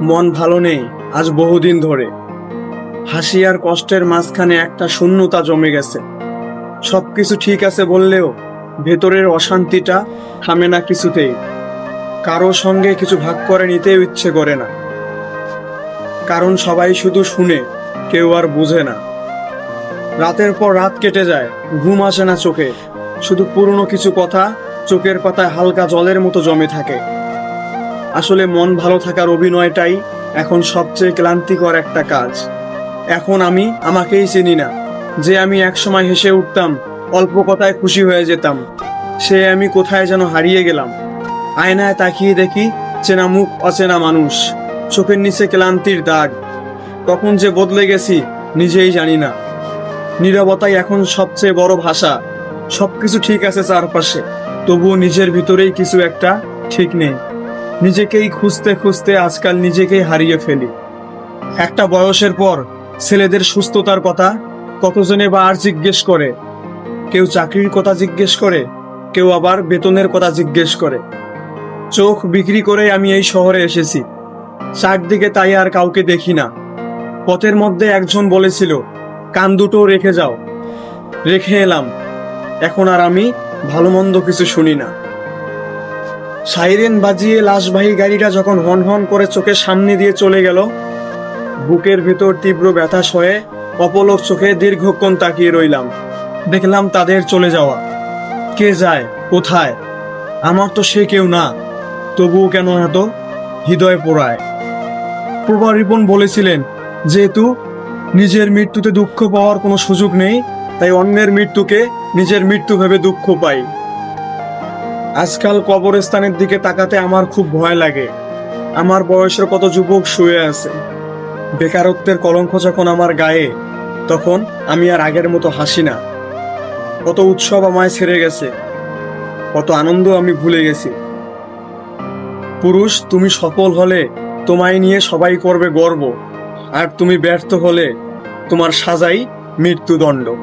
মন ভালো নেই আজ বহুদিন ধরে। হাসি আর কষ্টের মাঝখানে একটা শূন্যতা জমে গেছে। সব কিছু ঠিক আছে বললেও ভেতরের অশান্তিটা থামে না কিছুতেই। কারও সঙ্গে কিছু ভাগ করে নিতেও ইচ্ছে করে না। কারণ সবাই শুধু শুনে, কেউ আর বুঝে না। রাতের পর রাত কেটে যায়, ঘুম আসে না চোখে। শুধু পুরনো কিছু কথা চোখের পাতায় হালকা জলের মতো জমে থাকে। আসলে মন ভালো থাকার অভিনয়টাই এখন সবচেয়ে ক্লান্তিকর একটা কাজ। এখন আমি আমাকেই চিনি না। যে আমি একসময় হেসে উঠতাম, অল্প কথায় খুশি হয়ে যেতাম। সে আমি কোথায় যেন হারিয়ে গেলাম। আয়নায় তাকিয়ে দেখি চেনা মুখ অচেনা মানুষ, চোখের নিচে ক্লান্তির দাগ। কখন যে বদলে গেছি নিজেই জানি না। নীরবতাই এখন সবচেয়ে বড় ভাষা। সবকিছু ঠিক আছে চারপাশে, তবুও নিজের ভিতরেই কিছু একটা ঠিক নেই। নিজেকেই খুঁজতে খুঁজতে আজকাল নিজেকেই হারিয়ে ফেলি। একটা বয়সের পর ছেলেদের সুস্থতার কথা কতজনে বা আর জিজ্ঞেস করে? কেউ চাকরির কথা জিজ্ঞেস করে, কেউ আবার বেতনের কথা জিজ্ঞেস করে। চোখ বিক্রি করে আমি এই শহরে এসেছি। চারদিকে তাই আর কাউকে দেখি না। পথের মধ্যে একজন বলেছিল, কান দুটো রেখে যাও। রেখে এলাম। এখন আর আমি ভালো মন্দ কিছু শুনি না। সাইরেন বাজিয়ে লাশবাহী গাড়িটা যখন হন হন করে চোখের সামনে দিয়ে চলে গেল, বুকের ভেতর তীব্র ব্যথা সয়ে অপলক চোখে দীর্ঘক্ষণ তাকিয়ে রইলাম। দেখলাম তাদের চলে যাওয়া। কে যায়? কোথায়? আমার তো সে কেউ না। তবুও কেন এত? হৃদয় পোড়ায়। প্রভা রিপন বলেছিলেন, যেহেতু নিজের মৃত্যুতে দুঃখ পাওয়ার কোনো সুযোগ নেই, তাই অন্যের মৃত্যুকে নিজের মৃত্যু ভেবে দুঃখ পাই। আজকাল কবরস্থানের দিকে তাকাতে আমার খুব ভয় লাগে। আমার বয়সের কত যুবক শুয়ে আছে। বেকারত্বের কলঙ্ক যখন আমার গায়ে, তখন আমি আর আগের মতো হাসি না। কত উৎসব আমায় ছেড়ে গেছে। কত আনন্দ আমি ভুলে গেছি। পুরুষ, তুমি সফল হলে তোমায় নিয়ে সবাই করবে গর্ব। আর তুমি ব্যর্থ হলে তোমার সাজাই মৃত্যুদণ্ড।